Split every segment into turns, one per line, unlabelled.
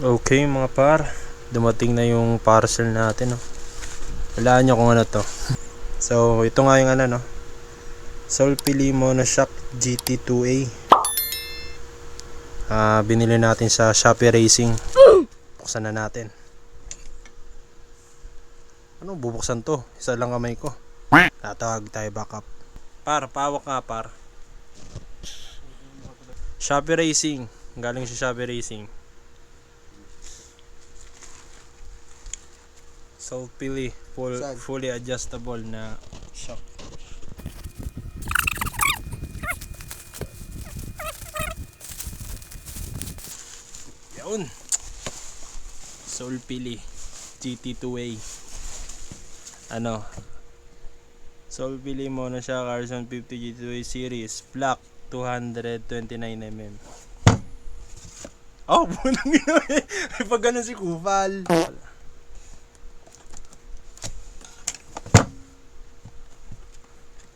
Okay mga par, dumating na yung parcel natin. No? Walaan nyo kung ano to. So, ito nga yung ano, no? Solpili Monoshock GT2A. Ah, binili natin sa Shopee Racing. Buksan na natin. Ano, bubuksan to? Isa lang kamay ko. Tatawag tayo backup. Par, pawak nga par. Shopee Racing. Galing sa Shopee Racing. Solpili full
Saan?
fully adjustable na shock. Yun. Solpili GT2A. Ano? Solpili Mono siya Carson 50 GT2A series black 229mm. Oh, eh. Pag ganun si Kufal.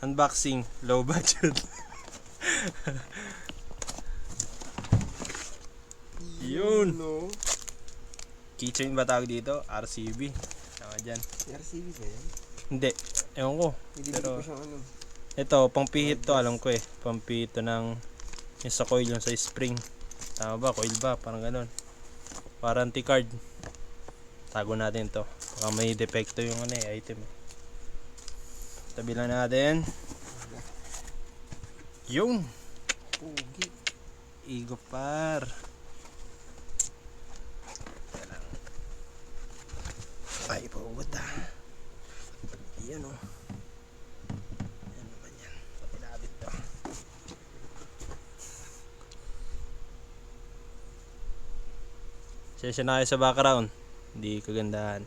Unboxing, low budget. Yun.
No.
Keychain ba tawag dito? RCB. Tama dyan.
RCB ba yan?
Hindi. Ewan ko.
Hindi
Pero-
ko siyang ano.
Ito, pampihit to. Alam ko eh. Pampihit to ng yung sa coil, yung sa spring. Tama ba? Coil ba? Parang ganun. Warranty card. Tago natin to. Baka may depekto yung ano eh, item. eh. Tabi lang natin. Yung.
Pugi.
Igo par. Ay, paugot ah. Yan o. Yan naman yan. Pinabit to. Sesya na kayo sa background. Hindi kagandahan.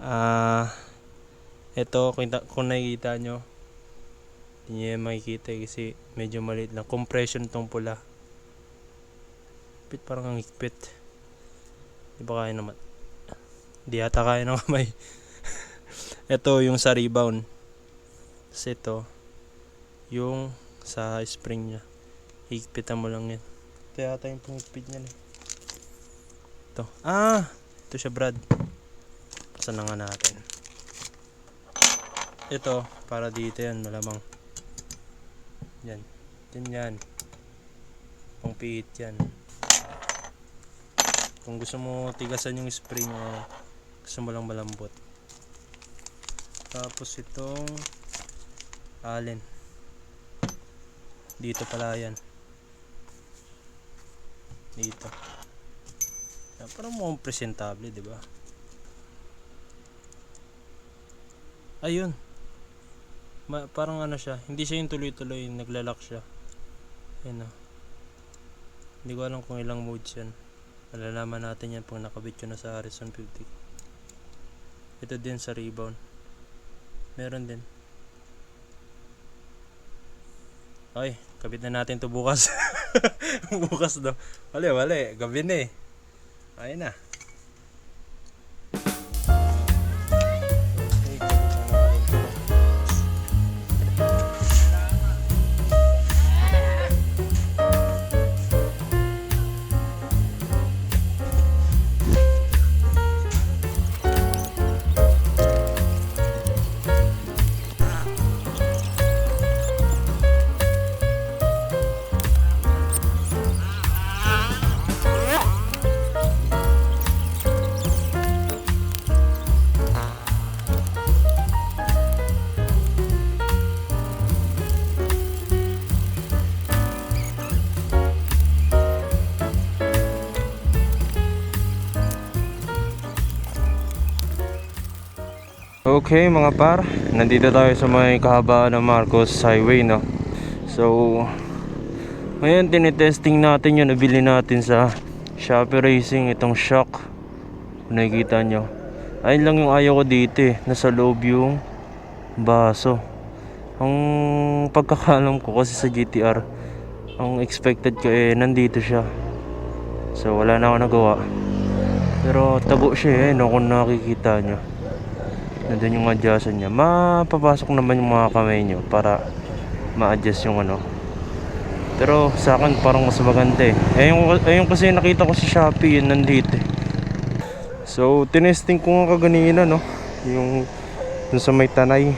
Ah, ito kung, kung nakikita nyo, hindi nyo makikita eh, kasi medyo maliit lang. Compression tong pula. Higpit parang ang higpit. Di ba kaya naman? Di ata kaya ng kamay. ito yung sa rebound. Tapos ito, yung sa spring niya. Higpitan mo lang yan. Ito yata yung pangigpit niya eh. Ito. Ah! Ito siya Brad. Pasan na nga natin. Ito, para dito yan, malamang. Yan. Yan yan. Pangpihit yan. Kung gusto mo tigasan yung spring o gusto mo lang malambot. Tapos itong allen. Dito pala yan. Dito. Yan, parang mukhang presentable, di ba? Ayun. Ma parang ano siya, hindi siya yung tuloy-tuloy, naglalak siya. Ayun o. Hindi ko alam kung ilang modes yan. Malalaman natin yan pag nakabit ko na sa Harrison 50. Ito din sa rebound. Meron din. Ay, kabit na natin to bukas. bukas daw. Wali, wali. Gabi na eh. Ayun na. Okay mga par, nandito tayo sa may kahabaan ng Marcos Highway no. So, ngayon tinitesting natin yung nabili natin sa Shopee Racing itong shock. Kung nakikita nyo. Ayun lang yung ayaw ko dito eh, nasa loob yung baso. Ang pagkakalam ko kasi sa GTR, ang expected ko eh nandito siya. So wala na ako nagawa. Pero tago siya eh, no, kung nakikita nyo nandun yung adjustan niya mapapasok naman yung mga kamay nyo para ma-adjust yung ano Pero sa akin parang mas maganda eh. Ayun, ayun kasi nakita ko sa Shopee, yun nandito eh. So, tinesting ko nga kaganina, no? Yung dun sa may tanay.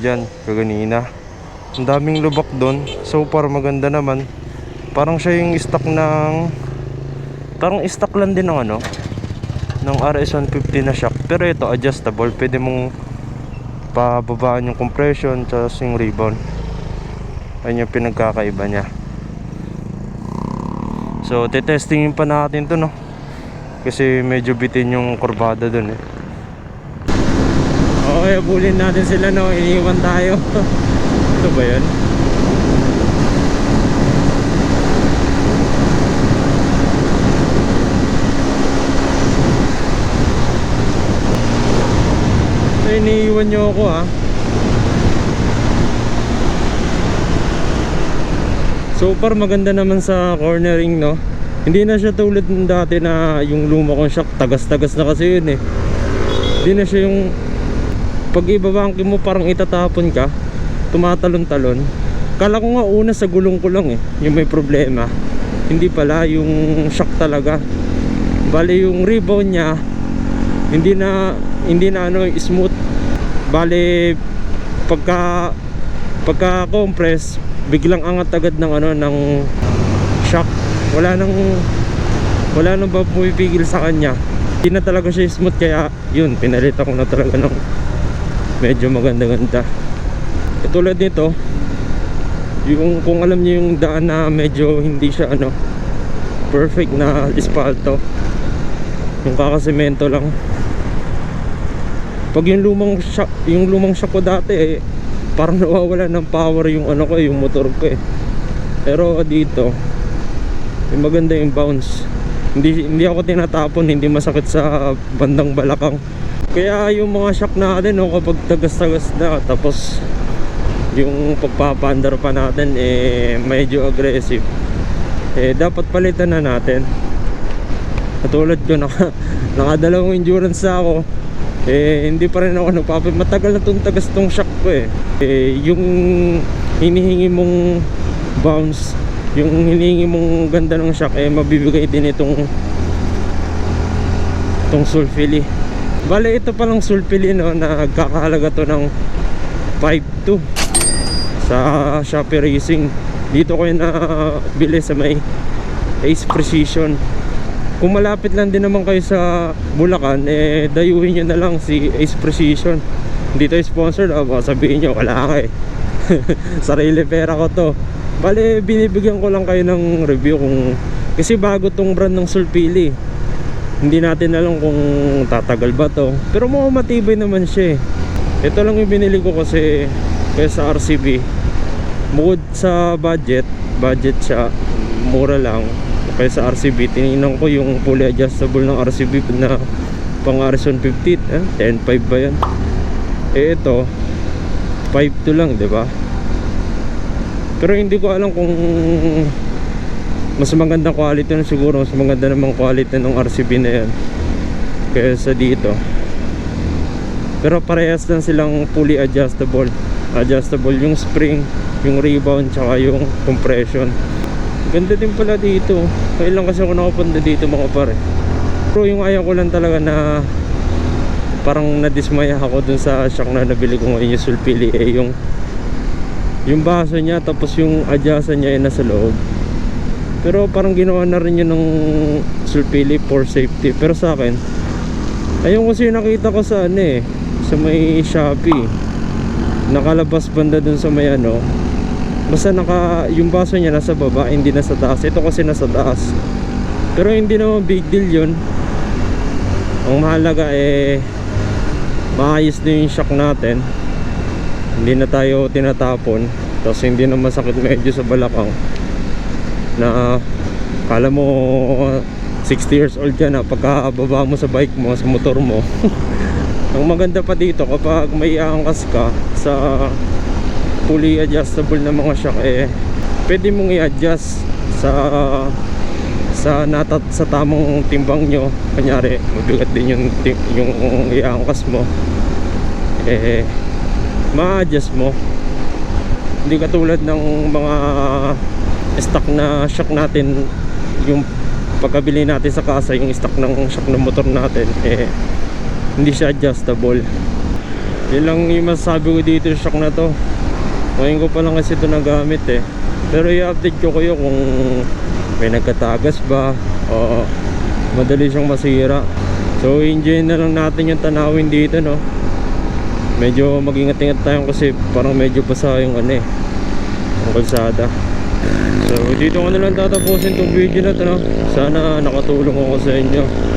Diyan, kaganina. Ang daming lubak doon. So, far maganda naman. Parang siya yung stock ng... Parang stock lang din ng ano? Ng RS150 na shock. Pero ito, adjustable. Pwede mong pababaan yung compression tapos yung rebound. Ayun yung pinagkakaiba niya. So, titestingin pa natin to, no? Kasi medyo bitin yung kurbada dun eh. Okay, bulin natin sila no. Iniwan tayo. Ito ba yan? Iniiwan nyo ako ah. So far maganda naman sa cornering no. Hindi na siya tulad ng dati na yung luma kong shock tagas-tagas na kasi yun eh. Hindi na siya yung pag ibabangke mo parang itatapon ka, tumatalon-talon. Kala ko nga una sa gulong ko lang eh, yung may problema. Hindi pala yung shock talaga. Bale yung rebound niya hindi na hindi na ano smooth. Bale pagka pagka compress biglang angat agad ng ano ng shock. Wala nang wala nang pumipigil sa kanya. Hindi na talaga siya smooth kaya yun pinalitan ko na talaga ng medyo maganda ganda tulad nito yung kung alam niyo yung daan na medyo hindi siya ano perfect na espalto yung kakasemento lang pag yung lumang shock, yung lumang shock ko dati eh parang nawawala ng power yung ano ko yung motor ko eh. Pero dito yung maganda yung bounce. Hindi, hindi ako tinatapon hindi masakit sa bandang balakang. Kaya yung mga shock natin no, kapag tagas-tagas na tapos yung pagpapaandar pa natin eh medyo aggressive. Eh dapat palitan na natin. Katulad ko naka, nakadalawang endurance na ako eh hindi pa rin ako nagpapit matagal na itong tagas tong shock ko eh. eh yung hinihingi mong bounce yung hinihingi mong ganda ng shock eh mabibigay din itong itong sulfili. Bale ito palang sulfili no na nagkakahalaga to ng 5.2 sa Shopee Racing. Dito ko yung nabili sa may Ace Precision kung malapit lang din naman kayo sa Bulacan eh dayuhin nyo na lang si Ace Precision. Hindi to sponsored ah, baka sabihin nyo wala ka eh. Sarili pera ko to. Bale binibigyan ko lang kayo ng review kung kasi bago tong brand ng Sulpili. Hindi natin alam kung tatagal ba to. Pero mukhang matibay naman siya eh. Ito lang yung binili ko kasi kaya sa RCB bukod sa budget budget siya mura lang kaya sa RCB tinignan ko yung fully adjustable ng RCB na pang RS150 eh, 10.5 ba yan? Eh ito 5.2 lang ba? Pero hindi ko alam kung mas magandang quality na siguro mas maganda namang quality ng RCB na yan kaysa dito. Pero parehas lang silang fully adjustable. Adjustable yung spring yung rebound tsaka yung compression ganda din pala dito. Kailan kasi ako nakapunta dito mga pare. Pero yung ayaw ko lang talaga na parang nadismaya ako dun sa shock na nabili ko ngayon yung sulpili eh yung yung baso niya tapos yung adjustan niya ay nasa loob. Pero parang ginawa na rin yun ng sulpili for safety. Pero sa akin ayun kasi nakita ko sa ano eh sa may Shopee. Nakalabas banda dun sa may ano basta naka yung baso niya nasa baba hindi nasa taas. Ito kasi nasa taas. Pero hindi naman big deal yun. Ang mahalaga eh maayos din yung shock natin. Hindi na tayo tinatapon. Tapos hindi na masakit medyo sa balakang. Na kala mo 60 years old ka na pagkababa mo sa bike mo sa motor mo. Ang maganda pa dito kapag may angkas ka sa fully adjustable na mga shock eh pwede mong i-adjust sa sa natat sa tamang timbang nyo. Kanyari mabigat din yung yung iangkas mo. Eh ma-adjust mo. Hindi katulad ng mga stock na shock natin yung pagkabili natin sa kasa yung stock ng shock ng motor natin eh hindi siya adjustable. Yun lang yung masasabi ko dito sa shock na to ngayon ko pa lang kasi ito nagamit eh. Pero i-update ko kayo kung may nagkatagas ba o madali siyang masira. So enjoy na lang natin yung tanawin dito no? Medyo mag-ingat-ingat tayo kasi parang medyo basa yung ano eh ang kalsada. So dito ko na lang tatapusin tong video na to no? sana nakatulong ako sa inyo